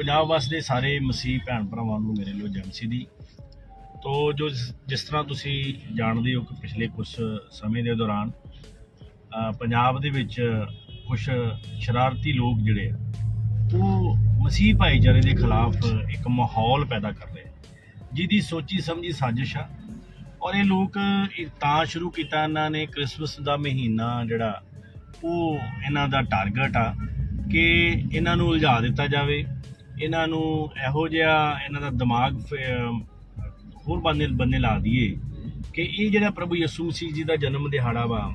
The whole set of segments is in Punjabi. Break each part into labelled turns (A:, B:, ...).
A: ਪੰਜਾਬ ਵਾਸਤੇ ਸਾਰੇ ਮਸੀਹ ਭੈਣ ਭਰਾਵਾਂ ਨੂੰ ਮੇਰੇ ਲੋ ਜਮਸੀ ਦੀ ਤੋ ਜੋ ਜਿਸ- ਜਿਸ ਤਰ੍ਹਾਂ ਤੁਸੀਂ ਜਾਣਦੇ ਹੋ ਕਿ ਪਿਛਲੇ ਕੁਝ ਸਮੇਂ ਦੇ ਦੌਰਾਨ ਪੰਜਾਬ ਦੇ ਵਿੱਚ ਕੁਝ ਸ਼ਰਾਰਤੀ ਲੋਕ ਜਿਹੜੇ ਆ, ਉਹ ਮਸੀਹ ਭਾਈਚਾਰੇ ਦੇ ਖਿਲਾਫ ਇੱਕ ਮਾਹੌਲ ਪੈਦਾ ਕਰ ਰਹੇ ਜਿਹਦੀ ਸੋਚੀ ਸਮਝੀ ਸਾਜ਼ਿਸ਼ ਆ। ਔਰ ਇਹ ਲੋਕ ਤਾਂ ਸ਼ੁਰੂ ਕੀਤਾ ਇਹਨਾਂ ਨੇ ਕ੍ਰਿਸਮਸ ਦਾ ਮਹੀਨਾ ਜਿਹੜਾ, ਉਹ ਇਹਨਾਂ ਦਾ ਟਾਰਗੇਟ ਆ ਕਿ ਇਹਨਾਂ ਨੂੰ ਉਲਝਾ ਦਿੱਤਾ ਜਾਵੇ। ਇਹਨਾਂ ਨੂੰ ਇਹੋ ਜਿਹਾ ਇਹਨਾਂ ਦਾ ਦਿਮਾਗ ਫ- ਹੋਰ ਬੰਨੇ ਬੰਨੇ ਲਾ ਦਈਏ ਕਿ ਇਹ ਜਿਹੜਾ ਪ੍ਰਭੂ ਯਿਸੂ ਮਸੀਹ ਜੀ ਦਾ ਜਨਮ ਦਿਹਾੜਾ ਵਾ,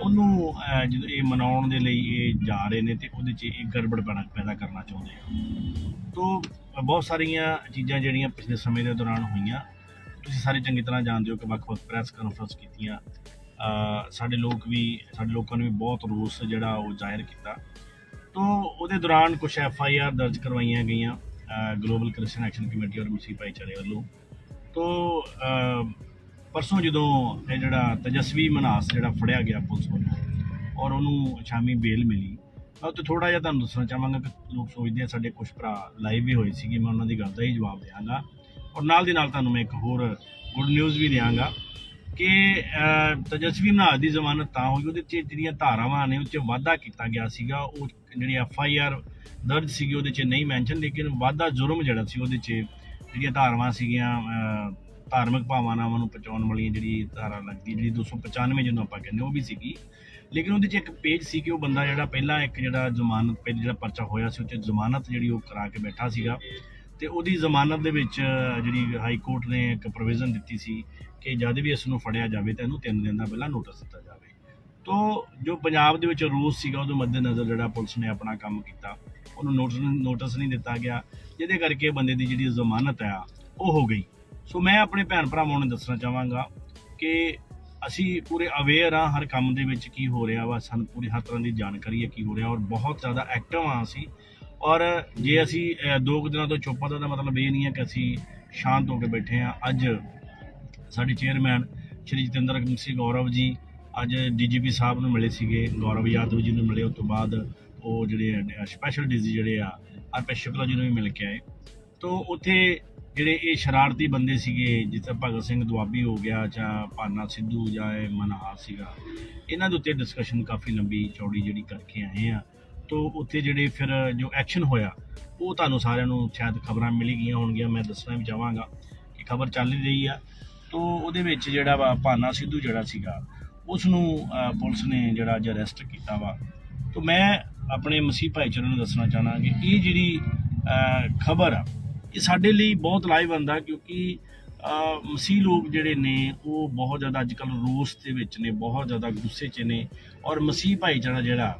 A: ਉਹਨੂੰ ਜਦੋਂ ਇਹ ਮਨਾਉਣ ਦੇ ਲਈ ਇਹ ਜਾ ਰਹੇ ਨੇ ਤੇ ਉਹਦੇ 'ਚ ਇਹ ਗੜਬੜ ਪੈਣਾ ਪੈਦਾ ਕਰਨਾ ਚਾਹੁੰਦੇ ਆ। ਤੋ, ਬਹੁਤ ਸਾਰੀਆਂ ਚੀਜ਼ਾਂ ਜਿਹੜੀਆਂ ਪਿਛਲੇ ਸਮੇਂ ਦੇ ਦੌਰਾਨ ਹੋਈਆਂ, ਤੁਸੀਂ ਸਾਰੇ ਚੰਗੀ ਤਰ੍ਹਾਂ ਜਾਣਦੇ ਹੋ ਕਿ ਵੱਖ-ਵੱਖ ਪ੍ਰੈਸ ਕਾਨਫਰੰਸ ਕੀਤੀਆਂ। ਸਾਡੇ ਲੋਕ ਵੀ ਸਾਡੇ ਲੋਕਾਂ ਨੇ ਵੀ ਬਹੁਤ ਰੋਸ ਜਿਹੜਾ ਉਹ ਜ਼ਾਹਿਰ ਕੀਤਾ। ਤੋ ਉਹਦੇ ਦੌਰਾਨ ਕੁਝ ਐਫ ਆਈ ਆਰ ਦਰਜ ਕਰਵਾਈਆਂ ਗਈਆਂ ਗਲੋਬਲ ਕ੍ਰਿਸਚੀਅਨ ਐਕਸ਼ਨ ਕਮੇਟੀ ਔਰ ਮਸੀਹ ਭਾਈਚਾਰੇ ਵੱਲੋਂ। ਤੋ ਪਰਸੋਂ ਜਦੋਂ ਇਹ ਜਿਹੜਾ ਤਜਸਵੀ ਮਨਾਸ ਜਿਹੜਾ ਫੜਿਆ ਗਿਆ ਪੁਲਿਸ ਵੱਲੋਂ ਔਰ ਉਹਨੂੰ ਸ਼ਾਮੀ ਬੇਲ ਮਿਲੀ, ਮੈਂ ਤੇ ਥੋੜਾ ਜਿਹਾ ਤੁਹਾਨੂੰ ਦੱਸਣਾ ਚਾਹਾਂਗਾ ਕਿ ਲੋਕ ਸੋਚਦੇ ਆ ਸਾਡੇ ਕੁਝ ਭਰਾ ਲਾਈਵ ਵੀ ਹੋਏ ਸੀਗੇ, ਮੈਂ ਉਹਨਾਂ ਦੀ ਗੱਲ ਦਾ ਹੀ ਜਵਾਬ ਦਿਆਂਗਾ। ਔਰ ਨਾਲ ਦੀ ਨਾਲ ਤੁਹਾਨੂੰ ਮੈਂ ਇੱਕ ਹੋਰ ਗੁੱਡ ਨਿਊਜ਼ ਵੀ ਦਿਆਂਗਾ। ਕਿ ਅਹ, ਤਜਸਵੀ ਮਨਾਸ ਦੀ ਜ਼ਮਾਨਤ ਤਾਂ ਹੋਈ ਉਹਦੇ 'ਚ ਜਿਹੜੀਆਂ ਧਾਰਾਵਾਂ ਨੇ ਉਹ 'ਚ ਵਾਧਾ ਕੀਤਾ ਗਿਆ ਸੀਗਾ ਉਹ ਜਿਹੜੀ ਐਫ ਆਈ ਆਰ ਦਰਜ ਸੀਗੀ ਉਹਦੇ 'ਚ ਨਹੀਂ ਮੈਂਸ਼ਨ ਲੇਕਿਨ ਵਾਧਾ ਜੁਰਮ ਜਿਹੜਾ ਸੀ ਉਹਦੇ 'ਚ ਜਿਹੜੀਆਂ ਧਾਰਾਵਾਂ ਸੀਗੀਆਂ ਧਾਰਮਿਕ ਭਾਵਨਾਵਾਂ ਨੂੰ ਪਹੁੰਚਾਉਣ ਵਾਲੀਆਂ ਜਿਹੜੀ ਧਾਰਾ ਲੱਗਦੀ ਜਿਹੜੀ 295 ਜਿਹਨੂੰ ਆਪਾਂ ਕਹਿੰਦੇ ਉਹ ਵੀ ਸੀਗੀ। ਲੇਕਿਨ ਉਹਦੇ 'ਚ ਇੱਕ ਪੇਜ ਸੀ ਕਿ ਉਹ ਬੰਦਾ ਜਿਹੜਾ ਪਹਿਲਾਂ ਇੱਕ ਜਿਹੜਾ ਜ਼ਮਾਨਤ ਪਹਿਲਾਂ ਜਿਹੜਾ ਪਰਚਾ ਹੋਇਆ ਸੀ ਉਹ 'ਚ ਜ਼ਮਾਨਤ ਜਿਹੜੀ ਉਹ ਕਰਾ ਕੇ ਬੈਠਾ ਸੀਗਾ। ਤੇ ਉਹਦੀ ਜ਼ਮਾਨਤ ਦੇ ਵਿੱਚ ਜਿਹੜੀ ਹਾਈ ਕੋਰਟ ਨੇ ਇੱਕ ਪ੍ਰੋਵੀਜ਼ਨ ਦਿੱਤੀ ਸੀ ਕਿ ਜਦ ਵੀ ਇਸ ਨੂੰ ਫੜਿਆ ਜਾਵੇ ਤਾਂ ਇਹਨੂੰ 3 ਦਿਨ ਦਾ ਪਹਿਲਾਂ ਨੋਟਿਸ ਦਿੱਤਾ ਜਾਵੇ। ਤੋ ਜੋ ਪੰਜਾਬ ਦੇ ਵਿੱਚ ਰੋਸ ਸੀਗਾ, ਉਹਦੇ ਮੱਦੇਨਜ਼ਰ ਜਿਹੜਾ ਪੁਲਿਸ ਨੇ ਆਪਣਾ ਕੰਮ ਕੀਤਾ, ਉਹਨੂੰ ਨੋਟਿਸ ਨੋਟਿਸ ਨਹੀਂ ਦਿੱਤਾ ਗਿਆ। ਜਿਹਦੇ ਕਰਕੇ ਬੰਦੇ ਦੀ ਜਿਹੜੀ ਜ਼ਮਾਨਤ ਆ, ਉਹ ਹੋ ਗਈ। ਸੋ ਮੈਂ ਆਪਣੇ ਭੈਣ ਭਰਾਵਾਂ ਨੂੰ ਦੱਸਣਾ ਚਾਹਾਂਗਾ ਕਿ ਅਸੀਂ ਪੂਰੇ ਅਵੇਅਰ ਆ ਹਰ ਕੰਮ ਦੇ ਵਿੱਚ ਕੀ ਹੋ ਰਿਹਾ ਵਾ, ਸਾਨੂੰ ਪੂਰੀ ਹਰ ਤਰ੍ਹਾਂ ਦੀ ਜਾਣਕਾਰੀ ਹੈ ਕੀ ਹੋ ਰਿਹਾ ਔਰ ਬਹੁਤ ਜ਼ਿਆਦਾ ਐਕਟਿਵ ਆ ਅਸੀਂ। ਔਰ ਜੇ ਅਸੀਂ ਅਹ, ਦੋ ਕੁ ਦਿਨਾਂ ਤੋਂ ਚੁੱਪ ਆ ਤਾਂ ਮਤਲਬ ਇਹ ਨਹੀਂ ਹੈ ਕਿ ਅਸੀਂ ਸ਼ਾਂਤ ਹੋ ਕੇ ਬੈਠੇ ਆ ਅੱਜ ਸਾਡੇ ਚੇਅਰਮੈਨ ਸ਼੍ਰੀ ਜਤਿੰਦਰ ਸਿੰਘ ਗੌਰਵ ਜੀ ਅੱਜ ਡੀਜੀਪੀ ਸਾਹਿਬ ਨੂੰ ਮਿਲੇ ਸੀਗੇ ਗੌਰਵ ਯਾਦਵ ਜੀ ਨੂੰ ਮਿਲੇ ਉਸ ਤੋਂ ਬਾਅਦ ਉਹ ਜਿਹੜੇ ਸਪੈਸ਼ਲ ਡੀਜੀ ਜਿਹੜੇ ਆ ਅਰਪੇ ਸ਼ੁਕਲਾ ਜੀ ਨੂੰ ਵੀ ਮਿਲ ਕੇ ਆਏ। ਤੋਂ ਉੱਥੇ ਜਿਹੜੇ ਇਹ ਸ਼ਰਾਰਤੀ ਬੰਦੇ ਸੀਗੇ ਜਿਸ ਭਗਤ ਸਿੰਘ ਦੁਆਬੀ ਹੋ ਗਿਆ ਜਾਂ ਪਾਨਾ ਸਿੱਧੂ ਜਾਂ ਮਨਹਾਰ ਸੀਗਾ ਇਹਨਾਂ ਦੇ ਉੱਤੇ ਡਿਸਕਸ਼ਨ ਕਾਫੀ ਲੰਬੀ ਚੌੜੀ ਜਿਹੜੀ ਕਰਕੇ ਆਏ ਆ। ਤੋਂ ਉੱਥੇ ਜਿਹੜੇ ਫਿਰ ਜੋ ਐਕਸ਼ਨ ਹੋਇਆ, ਉਹ ਤੁਹਾਨੂੰ ਸਾਰਿਆਂ ਨੂੰ ਸ਼ਾਇਦ ਖਬਰਾਂ ਮਿਲੀ ਗਈਆਂ ਹੋਣਗੀਆਂ, ਮੈਂ ਦੱਸਣਾ ਵੀ ਚਾਹਾਂਗਾ ਕਿ ਖਬਰ ਚੱਲ ਰਹੀ ਆ। ਤੋਂ ਉਹਦੇ ਵਿੱਚ ਜਿਹੜਾ ਵਾ ਭਾਨਾ ਸਿੱਧੂ ਜਿਹੜਾ ਸੀਗਾ ਉਸ ਨੂੰ ਪੁਲਿਸ ਨੇ ਜਿਹੜਾ ਅੱਜ ਅਰੈਸਟ ਕੀਤਾ ਵਾ। ਤੋਂ ਮੈਂ ਆਪਣੇ ਮਸੀਹ ਭਾਈਚਾਰੇ ਨੂੰ ਦੱਸਣਾ ਚਾਹਣਾ ਕਿ ਇਹ ਜਿਹੜੀ ਖਬਰ ਆ, ਇਹ ਸਾਡੇ ਲਈ ਬਹੁਤ ਲਾਈਵ ਆ ਕਿਉਂਕਿ ਮਸੀਹ ਲੋਕ ਜਿਹੜੇ ਨੇ, ਉਹ ਬਹੁਤ ਜ਼ਿਆਦਾ ਅੱਜਕੱਲ ਰੋਸ ਦੇ ਵਿੱਚ ਨੇ, ਬਹੁਤ ਜ਼ਿਆਦਾ ਗੁੱਸੇ 'ਚ ਨੇ ਔਰ ਮਸੀਹ ਭਾਈਚਾਰਾ ਜਿਹੜਾ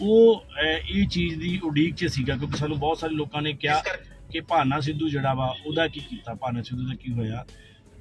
A: ਉਹ ਅਹ, ਇਹ ਚੀਜ਼ ਦੀ ਉਡੀਕ 'ਚ ਸੀਗਾ ਕਿਉਂਕਿ ਸਾਨੂੰ ਬਹੁਤ ਸਾਰੇ ਲੋਕਾਂ ਨੇ ਕਿਹਾ ਕਿ ਭਾਨਾ ਸਿੱਧੂ ਜਿਹੜਾ ਵਾ ਉਹਦਾ ਕੀ ਕੀਤਾ? ਭਾਨਾ ਸਿੱਧੂ ਦਾ ਕੀ ਹੋਇਆ?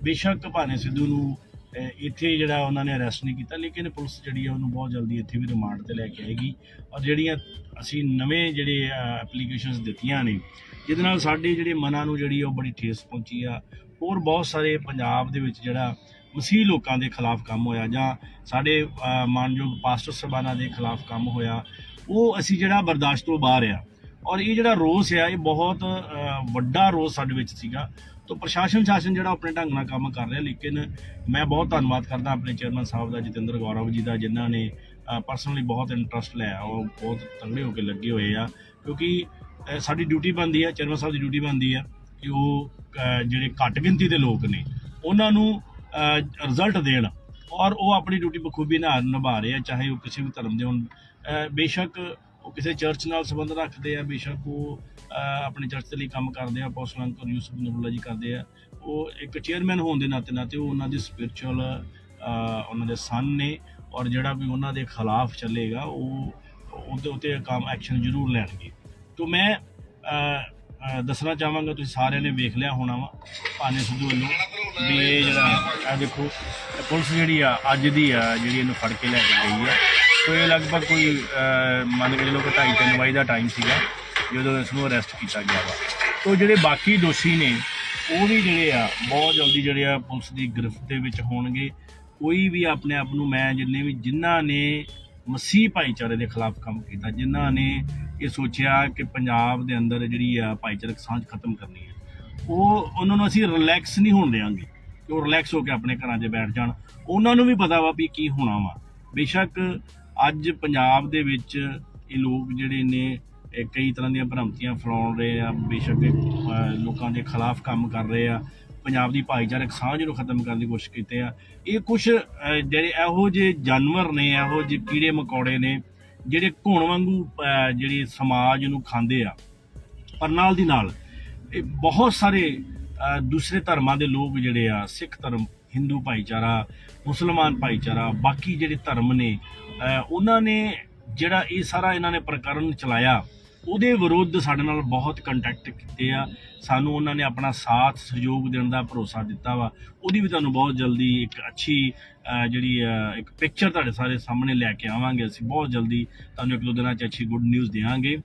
A: ਬੇਸ਼ੱਕ ਭਾਨੇ ਸਿੱਧੂ ਨੂੰ ਅਹ, ਇੱਥੇ ਜਿਹੜਾ ਉਹਨਾਂ ਨੇ ਅਰੈਸਟ ਨਹੀਂ ਕੀਤਾ ਲੇਕਿਨ ਪੁਲਿਸ ਜਿਹੜੀ ਆ ਉਹਨੂੰ ਬਹੁਤ ਜਲਦੀ ਇੱਥੇ ਵੀ ਰਿਮਾਂਡ ਤੇ ਲੈ ਕੇ ਆਏਗੀ। ਔਰ ਜਿਹੜੀਆਂ ਅਸੀਂ ਨਵੇਂ ਜਿਹੜੇ ਐਪਲੀਕੇਸ਼ਨਸ ਦਿੱਤੀਆਂ ਨੇ ਜਿਹਦੇ ਨਾਲ ਸਾਡੇ ਜਿਹੜੇ ਮਨਾਂ ਨੂੰ ਜਿਹੜੀ ਆ ਉਹ ਬੜੀ ਠੇਸ ਪਹੁੰਚੀ ਆ। ਹੋਰ ਬਹੁਤ ਸਾਰੇ ਪੰਜਾਬ ਦੇ ਵਿੱਚ ਜਿਹੜਾ ਮਸੀਹ ਲੋਕਾਂ ਦੇ ਖਿਲਾਫ ਕੰਮ ਹੋਇਆ ਜਾਂ ਸਾਡੇ ਮਾਨਯੋਗ ਪਾਸਟਰ ਸਬਾਨਾ ਦੇ ਖਿਲਾਫ ਕੰਮ ਹੋਇਆ, ਉਹ ਅਸੀਂ ਜਿਹੜਾ ਬਰਦਾਸ਼ਤ ਤੋਂ ਬਾਹਰ ਆ। ਔਰ ਇਹ ਜਿਹੜਾ ਰੋਸ ਆ, ਇਹ ਬਹੁਤ ਵੱਡਾ ਰੋਸ ਸਾਡੇ ਵਿੱਚ ਸੀਗਾ। ਤੋਂ ਪ੍ਰਸ਼ਾਸਨ ਸ਼ਾਸਨ ਜਿਹੜਾ ਆਪਣੇ ਢੰਗ ਨਾਲ ਕੰਮ ਕਰ ਰਿਹਾ, ਲੇਕਿਨ ਮੈਂ ਬਹੁਤ ਧੰਨਵਾਦ ਕਰਦਾ ਆਪਣੇ ਚੇਅਰਮੈਨ ਸਾਹਿਬ ਦਾ, ਜਤਿੰਦਰ ਗੌਰਵ ਜੀ ਦਾ, ਜਿਨ੍ਹਾਂ ਨੇ ਪਰਸਨਲੀ ਬਹੁਤ ਇੰਟਰਸਟ ਲਿਆ। ਉਹ ਬਹੁਤ ਤਗੜੇ ਹੋ ਕੇ ਲੱਗੇ ਹੋਏ ਆ, ਕਿਉਂਕਿ ਸਾਡੀ ਡਿਊਟੀ ਬਣਦੀ ਹੈ ਚੇਅਰਮੈਨ ਸਾਹਿਬ ਦੀ ਡਿਊਟੀ ਬਣਦੀ ਹੈ ਕਿ ਉਹ ਜਿਹੜੇ ਘੱਟ ਗਿਣਤੀ ਦੇ ਲੋਕ ਨੇ, ਉਹਨਾਂ ਨੂੰ ਰਿਜ਼ਲਟ ਦੇਣ ਔਰ ਉਹ ਆਪਣੀ ਡਿਊਟੀ ਬਖੂਬੀ ਨਾਲ ਨਿਭਾ ਰਹੇ ਆ, ਚਾਹੇ ਉਹ ਕਿਸੇ ਵੀ ਧਰਮ ਦੇ ਹੋਣ। ਬੇਸ਼ੱਕ ਉਹ ਕਿਸੇ ਚਰਚ ਨਾਲ ਸੰਬੰਧ ਰੱਖਦੇ ਆ, ਬੇਸ਼ੱਕ ਉਹ ਆਪਣੇ ਚਰਚ ਦੇ ਲਈ ਕੰਮ ਕਰਦੇ ਆ ਅਪੋਸਟਲ ਅੰਕਲ ਯੂਸਫ ਨਬੁੱਲਾ ਜੀ ਕਰਦੇ ਆ। ਉਹ ਇੱਕ ਚੇਅਰਮੈਨ ਹੋਣ ਦੇ ਨਾਤੇ ਨਾਤੇ ਉਹ ਉਹਨਾਂ ਦੀ ਸਪਿਰਚੁਅਲ ਉਹਨਾਂ ਦੇ ਸਨ ਨੇ ਔਰ ਜਿਹੜਾ ਵੀ ਉਹਨਾਂ ਦੇ ਖਿਲਾਫ ਚੱਲੇਗਾ, ਉਹ, ਉਹਦੇ ਉੱਤੇ ਕੰਮ ਐਕਸ਼ਨ ਜ਼ਰੂਰ ਲੈਣਗੇ। ਤੋਂ ਮੈਂ ਦੱਸਣਾ ਚਾਹਾਂਗਾ, ਤੁਸੀਂ ਸਾਰਿਆਂ ਨੇ ਵੇਖ ਲਿਆ ਹੋਣਾ ਵਾ, ਭਾਨੇ ਸਿੱਧੂ ਵੱਲੋਂ। ਵੀ ਇਹ ਜਿਹੜਾ ਆ ਦੇਖੋ ਇਹ ਪੁਲਿਸ ਜਿਹੜੀ ਆ ਅੱਜ ਦੀ ਆ ਜਿਹੜੀ ਇਹਨੂੰ ਫੜ ਕੇ ਲੈ ਕੇ ਗਈ ਆ। ਸੋ ਇਹ ਲਗਭਗ ਕੋਈ ਅਹ, ਮੰਨ ਕੇ ਚਲੋ ਕਿ 2:30 ਵਜੇ ਦਾ ਟਾਈਮ ਸੀਗਾ ਜਦੋਂ ਇਸ ਨੂੰ ਅਰੈਸਟ ਕੀਤਾ ਗਿਆ ਵਾ। ਤੋ ਜਿਹੜੇ ਬਾਕੀ ਦੋਸ਼ੀ ਨੇ ਉਹ ਵੀ ਜਿਹੜੇ ਆ ਬਹੁਤ ਜਲਦੀ ਜਿਹੜੇ ਆ ਪੁਲਿਸ ਦੀ ਗ੍ਰਿਫਤ ਦੇ ਵਿੱਚ ਹੋਣਗੇ। ਕੋਈ ਵੀ ਆਪਣੇ ਆਪ ਨੂੰ ਮੈਂ ਜਿੰਨੇ ਵੀ ਜਿਨ੍ਹਾਂ ਨੇ ਮਸੀਹ ਭਾਈਚਾਰੇ ਦੇ ਖਿਲਾਫ ਕੰਮ ਕੀਤਾ ਜਿਨ੍ਹਾਂ ਨੇ ਇਹ ਸੋਚਿਆ ਕਿ ਪੰਜਾਬ ਦੇ ਅੰਦਰ ਜਿਹੜੀ ਆ ਭਾਈਚਾਰਕ ਸਾਂਝ ਖਤਮ ਕਰਨੀ ਹੈ ਉਹ ਉਹਨਾਂ ਨੂੰ ਅਸੀਂ ਰਿਲੈਕਸ ਨਹੀਂ ਹੋਣ ਦੇਵਾਂਗੇ ਕਿ ਉਹ ਰਿਲੈਕਸ ਹੋ ਕੇ ਆਪਣੇ ਘਰਾਂ 'ਚ ਬੈਠ ਜਾਣ। ਉਹਨਾਂ ਨੂੰ ਵੀ ਪਤਾ ਵਾ ਵੀ ਕੀ ਹੋਣਾ ਵਾ। ਬੇਸ਼ੱਕ ਅੱਜ ਪੰਜਾਬ ਦੇ ਵਿੱਚ ਇਹ ਲੋਕ ਜਿਹੜੇ ਨੇ ਕਈ ਤਰ੍ਹਾਂ ਦੀਆਂ ਭ੍ਰਮਤੀਆਂ ਫੈਲਾਉਣ ਰਹੇ ਆ, ਬੇਸ਼ੱਕ ਲੋਕਾਂ ਦੇ ਖਿਲਾਫ ਕੰਮ ਕਰ ਰਹੇ ਆ। ਪੰਜਾਬ ਦੀ ਭਾਈਚਾਰਕ ਸਾਂਝ ਨੂੰ ਖਤਮ ਕਰਨ ਦੀ ਕੋਸ਼ਿਸ਼ ਕੀਤੀ ਆ। ਇਹ ਕੁਝ ਜਿਹੜੇ ਇਹੋ ਜਿਹੇ ਜਾਨਵਰ ਨੇ, ਇਹੋ ਜਿਹੇ ਕੀੜੇ ਮਕੌੜੇ ਨੇ, ਜਿਹੜੇ ਘੁਣ ਵਾਂਗੂ ਜਿਹੜੇ ਸਮਾਜ ਨੂੰ ਖਾਂਦੇ ਆ। ਪਰ ਨਾਲ ਦੀ ਨਾਲ। ਇਹ ਬਹੁਤ ਸਾਰੇ ਦੂਸਰੇ ਧਰਮਾਂ ਦੇ ਲੋਕ ਜਿਹੜੇ ਆ ਸਿੱਖ ਧਰਮ ਹਿੰਦੂ ਭਾਈਚਾਰਾ ਮੁਸਲਮਾਨ ਭਾਈਚਾਰਾ ਬਾਕੀ ਜਿਹੜੇ ਧਰਮ ਨੇ ਉਹਨਾਂ ਨੇ ਜਿਹੜਾ ਇਹ ਸਾਰਾ ਇਹਨਾਂ ਨੇ ਪ੍ਰਕਰਨ ਚਲਾਇਆ ਉਹਦੇ ਵਿਰੁੱਧ ਸਾਡੇ ਨਾਲ ਬਹੁਤ ਕੰਟੈਕਟ ਕੀਤੇ ਆ। ਸਾਨੂੰ ਉਹਨਾਂ ਨੇ ਆਪਣਾ ਸਾਥ ਸਹਿਯੋਗ ਦੇਣ ਦਾ ਭਰੋਸਾ ਦਿੱਤਾ ਵਾ। ਉਹਦੀ ਵੀ ਤੁਹਾਨੂੰ ਬਹੁਤ ਜਲਦੀ ਇੱਕ ਅੱਛੀ ਜਿਹੜੀ ਅਹ, ਇੱਕ ਪਿਕਚਰ ਤੁਹਾਡੇ ਸਾਰੇ ਸਾਹਮਣੇ ਲੈ ਕੇ ਆਵਾਂਗੇ ਅਸੀਂ। ਬਹੁਤ ਜਲਦੀ ਤੁਹਾਨੂੰ ਇੱਕ ਦੋ ਦਿਨਾਂ 'ਚ ਅੱਛੀ ਗੁੱਡ ਨਿਊਜ਼ ਦੇਵਾਂਗੇ।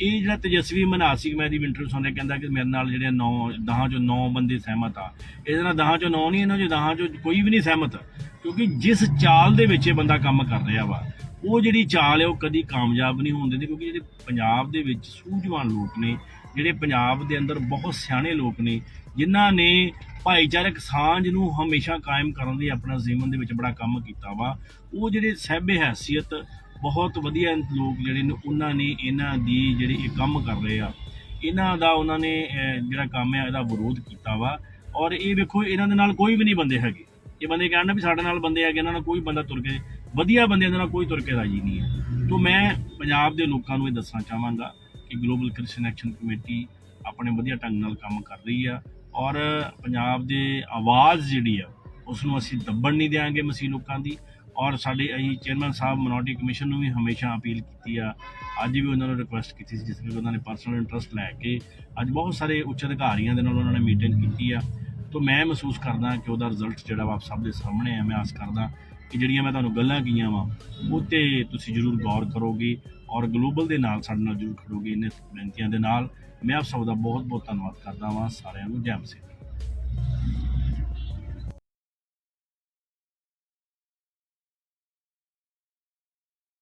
A: ਇਹ ਜਿਹੜਾ ਤੇਜਸਵੀ ਮਨਾਸੀ ਮੈਂ ਦੀ ਇੰਟਰਵਿਊ ਸੁਣਦੇ ਕਹਿੰਦਾ ਕਿ ਮੇਰੇ ਨਾਲ ਜਿਹੜੇ 9 ਦਹਾਂ ਚੋਂ 9 ਬੰਦੇ ਸਹਿਮਤ ਆ। ਇਹਦੇ ਨਾਲ ਦਹਾਂ ਚੋਂ 9 ਨਹੀਂ, ਇਹਨਾਂ ਚੋਂ ਦਹਾਂ ਚੋਂ ਕੋਈ ਵੀ ਨਹੀਂ ਸਹਿਮਤ, ਕਿਉਂਕਿ ਜਿਸ ਚਾਲ ਦੇ ਵਿੱਚ ਇਹ ਬੰਦਾ ਕੰਮ ਕਰ ਰਿਹਾ ਵਾ, ਉਹ ਜਿਹੜੀ ਚਾਲ ਹੈ ਉਹ ਕਦੀ ਕਾਮਯਾਬ ਨਹੀਂ ਹੋਣ ਦਿੰਦੀ, ਕਿਉਂਕਿ ਜਿਹੜੇ ਪੰਜਾਬ ਦੇ ਵਿੱਚ ਸੂਝਵਾਨ ਲੋਕ ਨੇ, ਜਿਹੜੇ ਪੰਜਾਬ ਦੇ ਅੰਦਰ ਬਹੁਤ ਸਿਆਣੇ ਲੋਕ ਨੇ, ਜਿਨ੍ਹਾਂ ਨੇ ਭਾਈਚਾਰਕ ਸਾਂਝ ਨੂੰ ਹਮੇਸ਼ਾ ਕਾਇਮ ਕਰਨ ਲਈ ਆਪਣਾ ਜੀਵਨ ਦੇ ਵਿੱਚ ਬੜਾ ਕੰਮ ਕੀਤਾ ਵਾ, ਉਹ ਜਿਹੜੇ ਸਹਿਬੇ ਹੈਸੀਅਤ ਬਹੁਤ ਵਧੀਆ ਲੋਕ ਜਿਹੜੇ ਨੇ, ਉਹਨਾਂ ਨੇ ਇਹਨਾਂ ਦੀ ਜਿਹੜੀ ਇਹ ਕੰਮ ਕਰ ਰਹੇ ਆ। ਇਹਨਾਂ ਦਾ ਉਹਨਾਂ ਨੇ ਜਿਹੜਾ ਕੰਮ ਹੈ ਇਹਦਾ ਵਿਰੋਧ ਕੀਤਾ ਵਾ। ਔਰ ਇਹ ਵੇਖੋ, ਇਹਨਾਂ ਦੇ ਨਾਲ ਕੋਈ ਵੀ ਨਹੀਂ ਬੰਦੇ ਹੈਗੇ। ਇਹ ਬੰਦੇ ਕਹਿਣ ਨਾ ਵੀ ਸਾਡੇ ਨਾਲ ਬੰਦੇ ਹੈਗੇ, ਇਹਨਾਂ ਨਾਲ ਕੋਈ ਬੰਦਾ ਤੁਰ ਕੇ, ਵਧੀਆ ਬੰਦਿਆਂ ਦੇ ਨਾਲ ਕੋਈ ਤੁਰ ਕੇ ਰਾਜੀ ਨਹੀਂ ਹੈ। ਤੋਂ ਮੈਂ ਪੰਜਾਬ ਦੇ ਲੋਕਾਂ ਨੂੰ ਇਹ ਦੱਸਣਾ ਚਾਹਾਂਗਾ ਕਿ ਗਲੋਬਲ ਕ੍ਰਿਸਚੀਅਨ ਐਕਸ਼ਨ ਕਮੇਟੀ ਆਪਣੇ ਵਧੀਆ ਢੰਗ ਨਾਲ ਕੰਮ ਕਰ ਰਹੀ ਆ। ਔਰ ਪੰਜਾਬ ਦੇ ਆਵਾਜ਼ ਜਿਹੜੀ ਆ ਉਸ ਨੂੰ ਅਸੀਂ ਦੱਬਣ ਨਹੀਂ ਦੇਵਾਂਗੇ ਮਸੀਹ ਲੋਕਾਂ ਦੀ। ਔਰ ਸਾਡੇ ਅਸੀਂ ਚੇਅਰਮੈਨ ਸਾਹਿਬ ਮਿਨੋਰਟੀ ਕਮਿਸ਼ਨ ਨੂੰ ਵੀ ਹਮੇਸ਼ਾ ਅਪੀਲ ਕੀਤੀ ਆ। ਅੱਜ ਵੀ ਉਹਨਾਂ ਨੂੰ ਰਿਕੁਐਸਟ ਕੀਤੀ ਸੀ, ਜਿਸ ਕਰਕੇ ਉਹਨਾਂ ਨੇ ਪਰਸਨਲ ਇੰਟਰਸਟ ਲੈ ਕੇ ਅੱਜ ਬਹੁਤ ਸਾਰੇ ਉੱਚ ਅਧਿਕਾਰੀਆਂ ਦੇ ਨਾਲ ਉਹਨਾਂ ਨੇ ਮੀਟਿੰਗ ਕੀਤੀ ਆ। ਤੋਂ ਮੈਂ ਮਹਿਸੂਸ ਕਰਦਾ ਕਿ ਉਹਦਾ ਰਿਜ਼ਲਟ ਜਿਹੜਾ ਵਾ ਆਪ ਸਭ ਦੇ ਸਾਹਮਣੇ ਆ। ਮੈਂ ਆਸ ਕਰਦਾ ਕਿ ਜਿਹੜੀਆਂ ਮੈਂ ਤੁਹਾਨੂੰ ਗੱਲਾਂ ਕੀਆਂ ਵਾ ਉਹ ਤੇ ਤੁਸੀਂ ਜ਼ਰੂਰ ਗੌਰ ਕਰੋਗੇ ਔਰ ਗਲੋਬਲ ਦੇ ਨਾਲ ਸਾਡੇ ਨਾਲ ਜ਼ਰੂਰ ਖੜੋਗੇ। ਇਹਨਾਂ ਬੇਨਤੀਆਂ ਦੇ ਨਾਲ ਮੈਂ ਆਪ ਸਭ ਦਾ ਬਹੁਤ ਬਹੁਤ ਧੰਨਵਾਦ ਕਰਦਾ ਹਾਂ ਸਾਰਿਆਂ ਨੂੰ ਜੈ ਮਸੀਹ